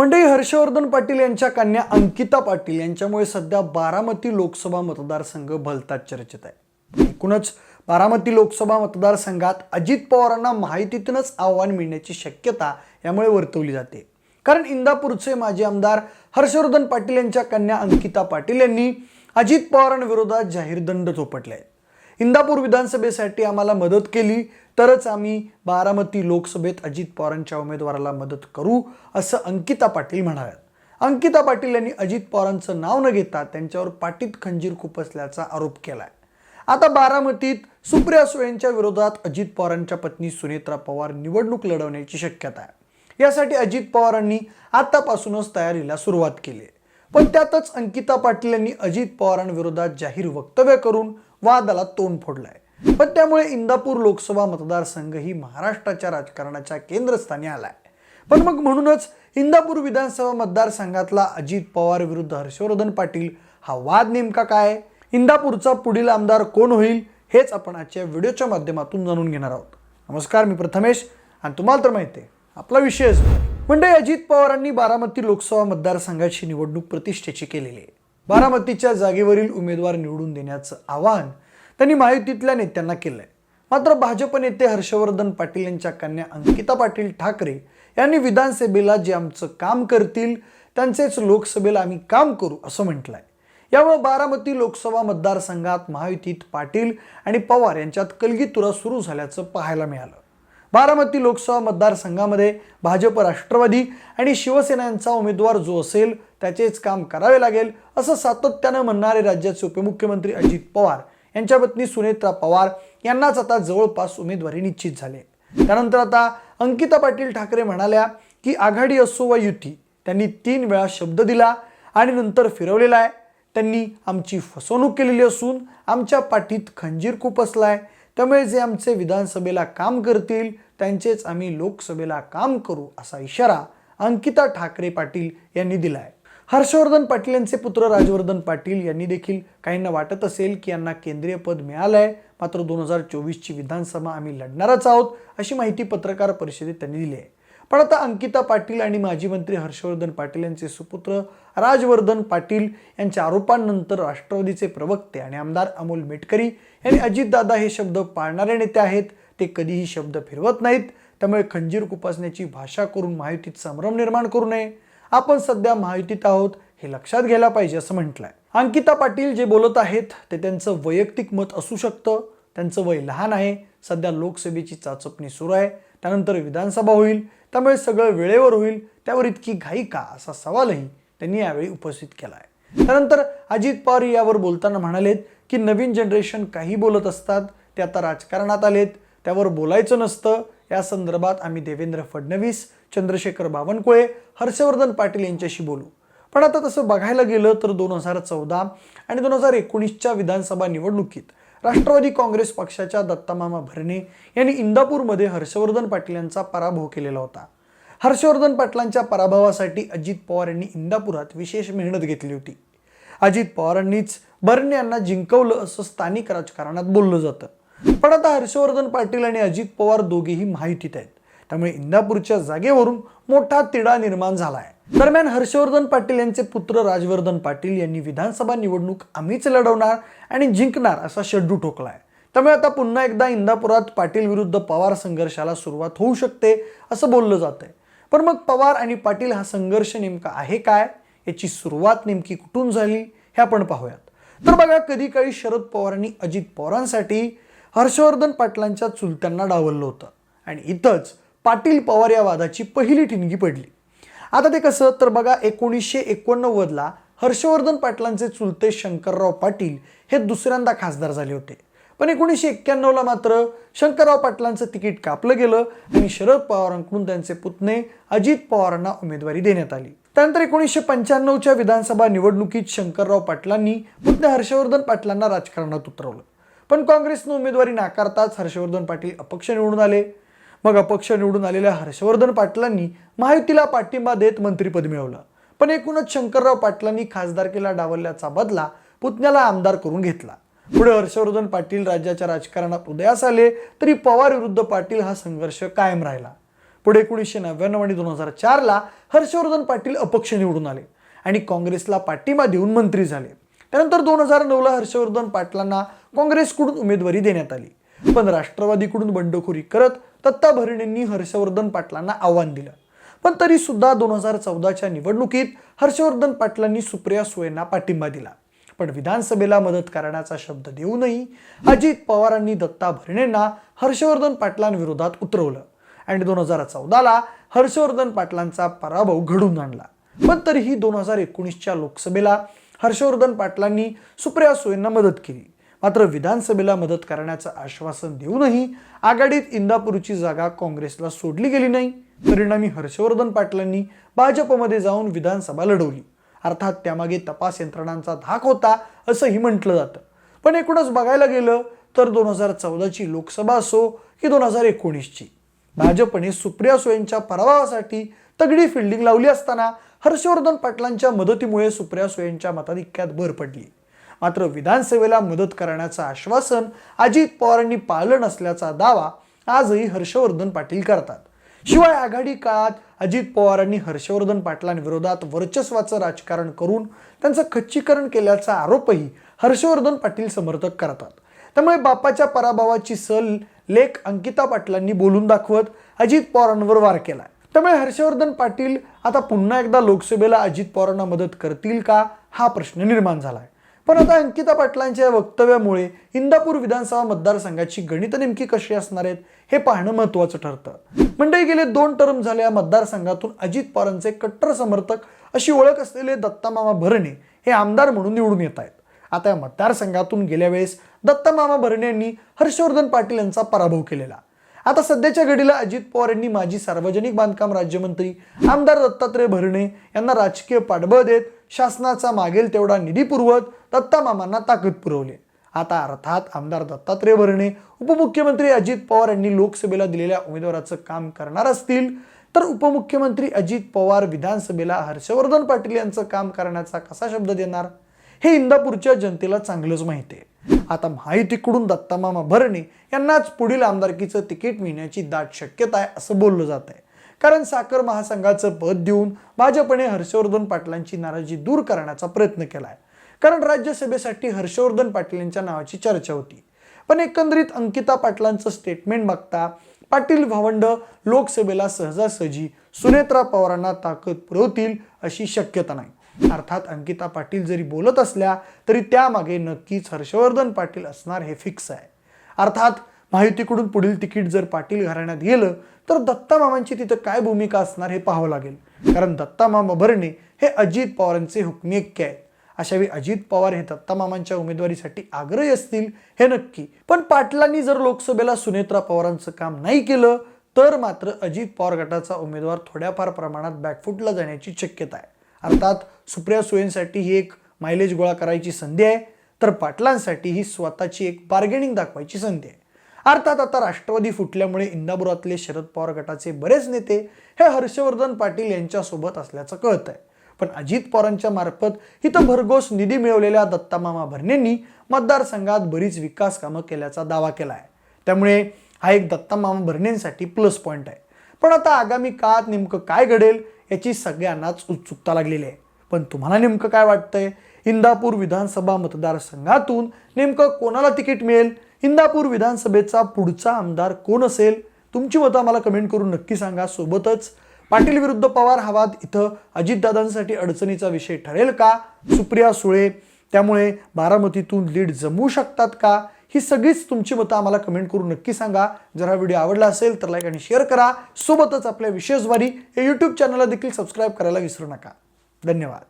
मंडळी हर्षवर्धन पाटील यांच्या कन्या अंकिता पाटील यांच्यामुळे सध्या बारामती लोकसभा मतदारसंघ भलताच चर्चेत आहे. एकूणच बारामती लोकसभा मतदारसंघात अजित पवारांना माहितीतूनच आव्हान मिळण्याची शक्यता यामुळे वर्तवली जाते. कारण इंदापूरचे माजी आमदार हर्षवर्धन पाटील यांच्या कन्या अंकिता पाटील यांनी अजित पवारांविरोधात जाहीर दंड थोपटले आहेत इंदापूर विधानसभेसाठी आम्हाला मदत केली तरच आम्ही बारामती लोकसभेत अजित पवारांच्या उमेदवाराला मदत करू असं अंकिता पाटील म्हणाल्यात अंकिता पाटील यांनी अजित पवारांचं नाव न घेता त्यांच्यावर पाटीत खंजीर खुपसल्याचा आरोप केलाय. आता बारामतीत सुप्रिया सुळेंच्या विरोधात अजित पवारांच्या पत्नी सुनेत्रा पवार निवडणूक लढवण्याची शक्यता आहे. यासाठी अजित पवारांनी आतापासूनच तयारीला सुरुवात केली पण त्यातच अंकिता पाटील यांनी अजित पवारांविरोधात जाहीर वक्तव्य करून वादाला तोंड फोडलंय. पण त्यामुळे इंदापूर लोकसभा मतदारसंघ ही महाराष्ट्राच्या राजकारणाच्या केंद्रस्थानी आलाय. पण मग म्हणूनच इंदापूर विधानसभा मतदारसंघातला अजित पवार विरुद्ध हर्षवर्धन पाटील हा वाद नेमका काय? इंदापूरचा पुढील आमदार कोण होईल? हेच आपण आजच्या व्हिडिओच्या माध्यमातून जाणून घेणार आहोत. नमस्कार मी प्रथमेश. आणि तुम्हाला तर माहिती आहे आपला विषयच म्हणजे अजित पवारांनी बारामती लोकसभा मतदारसंघाची निवडणूक प्रतिष्ठेची केलेली आहे. बारामतीच्या जागेवरील उमेदवार निवडून देण्याचं आवाहन त्यांनी महायुतीतल्या नेत्यांना केलंय. मात्र भाजप नेते हर्षवर्धन पाटील यांच्या कन्या अंकिता पाटील ठाकरे यांनी विधानसभेला जे आमचं काम करतील त्यांचेच लोकसभेला आम्ही काम करू असं म्हटलंय. यामुळे बारामती लोकसभा मतदारसंघात महायुतीत पाटील आणि पवार यांच्यात कलगीतुरा सुरू झाल्याचं पाहायला मिळालं. बारामती लोकसभा मतदारसंघामध्ये भाजप राष्ट्रवादी आणि शिवसेना यांचा उमेदवार जो असेल त्याचेच काम करावे लागेल असं सातत्यानं म्हणणारे राज्याचे उपमुख्यमंत्री अजित पवार यांच्या पत्नी सुनेत्रा पवार यांनाच आता जवळपास उमेदवारी निश्चित झाली त्यानंतर आता अंकिता पाटील ठाकरे म्हणाल्या की आघाडी असो वा युती त्यांनी तीन वेळा शब्द दिला आणि नंतर फिरवलेला आहे. त्यांनी आमची फसवणूक केलेली असून आमच्या पाठीत खंजीर खूप असला आहे त्यामुळे जे आमचे विधानसभेला काम करतील त्यांचेच आम्ही लोकसभेला काम करू असा इशारा अंकिता ठाकरे पाटील यांनी दिलाय. हर्षवर्धन पाटील यांचे पुत्र राजवर्धन पाटील यांनी देखील काहींना वाटत असेल की यांना केंद्रीय पद मिळालं आहे मात्र दोन हजार चोवीसची विधानसभा आम्ही लढणारच आहोत अशी माहिती पत्रकार परिषदेत त्यांनी दिली आहे पण आता अंकिता पाटील आणि माजी मंत्री हर्षवर्धन पाटील यांचे सुपुत्र राजवर्धन पाटील यांच्या आरोपांनंतर राष्ट्रवादीचे प्रवक्ते आणि आमदार अमोल मेटकरी यांनी अजितदादा हे शब्द पाळणारे नेते आहेत. ते कधीही शब्द फिरवत नाहीत. त्यामुळे खंजीर कुपासण्याची भाषा करून महायुतीत संभ्रम निर्माण करू नये. आपण सध्या महायुतीत आहोत हे लक्षात घ्यायला पाहिजे असं म्हटलंय. अंकिता पाटील जे बोलत आहेत ते त्यांचं वैयक्तिक मत असू शकतं. त्यांचं वय लहान आहे. सध्या लोकसभेची चाचपणी सुरू आहे. त्यानंतर विधानसभा होईल. त्यामुळे सगळं वेळेवर होईल. त्यावर इतकी घाई का? असा सवालही त्यांनी यावेळी उपस्थित केला आहे त्यानंतर अजित पवार यावर बोलताना म्हणालेत की नवीन जनरेशन काही बोलत असतात ते आता राजकारणात आलेत त्यावर बोलायचं नसतं. या संदर्भात आम्ही देवेंद्र फडणवीस चंद्रशेखर बावनकुळे हर्षवर्धन पाटील यांच्याशी बोलू. पण आता तसं बघायला गेलं तर दोन हजार चौदा आणि दोन हजार एकोणीसच्या विधानसभा निवडणुकीत राष्ट्रवादी काँग्रेस पक्षाच्या दत्तामामा भरणे यांनी इंदापूरमध्ये हर्षवर्धन पाटील यांचा पराभव केलेला होता. हर्षवर्धन पाटलांच्या पराभवासाठी अजित पवार यांनी इंदापुरात विशेष मेहनत घेतली होती. अजित पवारांनीच भरणे यांना जिंकवलं असं स्थानिक राजकारणात बोललं जातं. पण आता हर्षवर्धन पाटील आणि अजित पवार दोघेही माहितीत आहेत. त्यामुळे इंदापूरच्या जागेवरून मोठा तिढा निर्माण झाला आहे दरम्यान हर्षवर्धन पाटील यांचे पुत्र राजवर्धन पाटील यांनी विधानसभा निवडणूक आम्हीच लढवणार आणि जिंकणार असा शड्डू ठोकलाय. त्यामुळे आता पुन्हा एकदा इंदापुरात पाटील विरुद्ध पवार संघर्षाला सुरुवात होऊ शकते असं बोललं जात आहे पण मग पवार आणि पाटील हा संघर्ष नेमका आहे काय? याची सुरुवात नेमकी कुठून झाली? हे आपण पाहूयात. तर बघा कधी काळी शरद पवारांनी अजित पवारांसाठी हर्षवर्धन पाटलांच्या चुलत्यांना डावललं होतं. आणि इथंच पाटील पवार या वादाची पहिली ठिणगी पडली. आता ते कसं? तर बघा एकोणीसशे एकोणनव्वदला हर्षवर्धन पाटलांचे चुलते शंकरराव पाटील हे दुसऱ्यांदा खासदार झाले होते. पण एकोणीसशे एक्क्याण्णवला मात्र शंकरराव पाटलांचं तिकीट कापलं गेलं आणि शरद पवारांकडून त्यांचे पुतणे अजित पवारांना उमेदवारी देण्यात आली. त्यानंतर एकोणीसशे पंच्याण्णवच्या विधानसभा निवडणुकीत शंकरराव पाटलांनी पुतणे हर्षवर्धन पाटलांना राजकारणात उतरवलं. पण काँग्रेसनं उमेदवारी नाकारताच हर्षवर्धन पाटील अपक्ष निवडून आले. मग अपक्ष निवडून आलेल्या हर्षवर्धन पाटलांनी महायुतीला पाठिंबा देत मंत्रिपद मिळवलं. पण एकूणच शंकरराव पाटलांनी खासदारकीला डावलल्याचा बदला पुतण्याला आमदार करून घेतला. पुढे हर्षवर्धन पाटील राज्याच्या राजकारणात उदयास आले तरी पवार विरुद्ध पाटील हा संघर्ष कायम राहिला. पुढे एकोणीसशे नव्याण्णव आणि दोन हजार चारला हर्षवर्धन पाटील अपक्ष निवडून आले आणि काँग्रेसला पाठिंबा देऊन मंत्री झाले. त्यानंतर दोन हजार नऊला हर्षवर्धन पाटलांना काँग्रेसकडून उमेदवारी देण्यात आली. पण राष्ट्रवादीकडून बंडखोरी करत दत्ता भरणेंनी हर्षवर्धन पाटलांना आव्हान दिलं. पण तरी सुद्धा दोन हजार चौदाच्या निवडणुकीत हर्षवर्धन पाटलांनी सुप्रिया सुयेंना पाठिंबा दिला. पण विधानसभेला मदत करण्याचा शब्द देऊनही अजित पवारांनी दत्ता भरणेंना हर्षवर्धन पाटलांविरोधात उतरवलं. आणि दोन हजार चौदाला हर्षवर्धन पाटलांचा पराभव घडून आणला. पण तरीही दोन हजार एकोणीसच्या लोकसभेला हर्षवर्धन पाटलांनी सुप्रिया सुयेंना मदत केली. मात्र विधानसभेला मदत करण्याचं आश्वासन देऊनही आघाडीत इंदापूरची जागा काँग्रेसला सोडली गेली नाही. परिणामी हर्षवर्धन पाटलांनी भाजपमध्ये जाऊन विधानसभा लढवली. अर्थात त्यामागे तपास यंत्रणांचा धाक होता असंही म्हटलं जातं. पण एकूणच बघायला गेलं तर दोन हजार चौदाची लोकसभा असो की दोन हजार एकोणीसची भाजपने सुप्रिया सुळेंच्या पराभवासाठी तगडी फिल्डिंग लावली असताना हर्षवर्धन पाटलांच्या मदतीमुळे सुप्रिया सुळेंच्या मताधिक्यात भर पडली. मात्र विधानसभेला मदत करण्याचं आश्वासन अजित पवारांनी पाळलं नसल्याचा दावा आजही हर्षवर्धन पाटील करतात. शिवाय आघाडी काळात अजित पवारांनी हर्षवर्धन पाटलांविरोधात वर्चस्वाचं राजकारण करून त्यांचं खच्चीकरण केल्याचा आरोपही हर्षवर्धन पाटील समर्थक करतात. त्यामुळे बापाच्या पराभवाची सल लेख अंकिता पाटलांनी बोलून दाखवत अजित पवारांवर वार केला त्यामुळे हर्षवर्धन पाटील आता पुन्हा एकदा लोकसभेला अजित पवारांना मदत करतील का? हा प्रश्न निर्माण झालाय. पण आता अंकिता पाटलांच्या वक्तव्यामुळे इंदापूर विधानसभा मतदारसंघाची गणित नेमकी कशी असणार आहेत हे पाहणं महत्वाचं ठरतं. मंडळी गेले दोन टर्म झाले मतदारसंघातून अजित पवारांचे कट्टर समर्थक अशी ओळख असलेले दत्तामामा भरणे हे आमदार म्हणून निवडून येत आहेत. आता या मतदारसंघातून गेल्या वेळेस दत्तामामा भरणे यांनी हर्षवर्धन पाटील यांचा पराभव केलेला. आता सध्याच्या घडीला अजित पवार यांनी माजी सार्वजनिक बांधकाम राज्यमंत्री आमदार दत्तात्रय भरणे यांना राजकीय पाठबळ देत शासनाचा मागेल तेवढा निधी पुरवत दत्तामामांना ताकद पुरवली. आता अर्थात आमदार दत्तात्रय भरणे उपमुख्यमंत्री अजित पवार यांनी लोकसभेला दिलेल्या उमेदवाराचं काम करणार असतील तर उपमुख्यमंत्री अजित पवार विधानसभेला हर्षवर्धन पाटील यांचं काम करण्याचा कसा शब्द देणार? हे इंदापूरच्या जनतेला चांगलंच माहिती आहे. आता महायुतीकडून दत्तामामा भरणे यांनाच पुढील आमदारकीचं तिकीट मिळण्याची दाट शक्यता आहे असं बोललं जात आहे. कारण साखर महासंघाचं पद देऊन भाजपने हर्षवर्धन पाटलांची नाराजी दूर करण्याचा प्रयत्न केला आहे कारण राज्यसभेसाठी हर्षवर्धन पाटील यांच्या नावाची चर्चा होती. पण एकंदरीत अंकिता पाटलांचं स्टेटमेंट बघता पाटील भावंड लोकसभेला सहजासहजी सुनेत्रा पवारांना ताकद पुरवतील अशी शक्यता नाही. अर्थात अंकिता पाटील जरी बोलत असल्या तरी त्यामागे नक्कीच हर्षवर्धन पाटील असणार हे फिक्स आहे. अर्थात महायुतीकडून पुढील तिकीट जर पाटील घराण्यात गेलं तर दत्ता मामांची तिथं काय भूमिका असणार हे पाहावं लागेल. कारण दत्ता मामा भरणे हे अजित पवारांचे हुकमी ऐक्य आहेत अशावेळी अजित पवार हे दत्ता मामांच्या उमेदवारीसाठी आग्रही असतील हे नक्की. पण पाटलांनी जर लोकसभेला सुनेत्रा पवारांचं काम नाही केलं तर मात्र अजित पवार गटाचा उमेदवार थोड्याफार प्रमाणात बॅकफुटला जाण्याची शक्यता आहे. अर्थात सुप्रिया सुयेंसाठी ही एक मायलेज गोळा करायची संधी आहे तर पाटलांसाठी ही स्वतःची एक बार्गेनिंग दाखवायची संधी आहे. अर्थात आता राष्ट्रवादी फुटल्यामुळे इंदापुरातले शरद पवार गटाचे बरेच नेते हे हर्षवर्धन पाटील यांच्यासोबत असल्याचं कळत आहे पण अजित पवारांच्या मार्फत इथं भरघोस निधी मिळवलेल्या दत्तामामा भरणेंनी मतदारसंघात बरीच विकास कामं केल्याचा दावा केला आहे त्यामुळे हा एक दत्तामामा भरणेंसाठी प्लस पॉईंट आहे. पण आता आगामी काळात नेमकं काय घडेल याची सगळ्यांनाच उत्सुकता लागलेली आहे. पण तुम्हाला नेमकं काय वाटतंय? इंदापूर विधानसभा मतदारसंघातून नेमकं कोणाला तिकीट मिळेल? इंदापूर विधानसभेचा पुढचा आमदार कोण असेल? तुमची मतं आम्हाला कमेंट करून नक्की सांगा. सोबतच पाटील विरुद्ध पवार हा वाद इथं अजितदादांसाठी अडचणीचा विषय ठरेल का? सुप्रिया सुळे त्यामुळे बारामतीतून लीड जमवू शकतात का? ही सगळीच तुमची मतं आम्हाला कमेंट करून नक्की सांगा. जर हा व्हिडिओ आवडला असेल तर लाईक आणि शेअर करा. सोबतच आपल्या विशेषवारी या यूट्यूब चॅनलला देखील सबस्क्राईब करायला विसरू नका. धन्यवाद.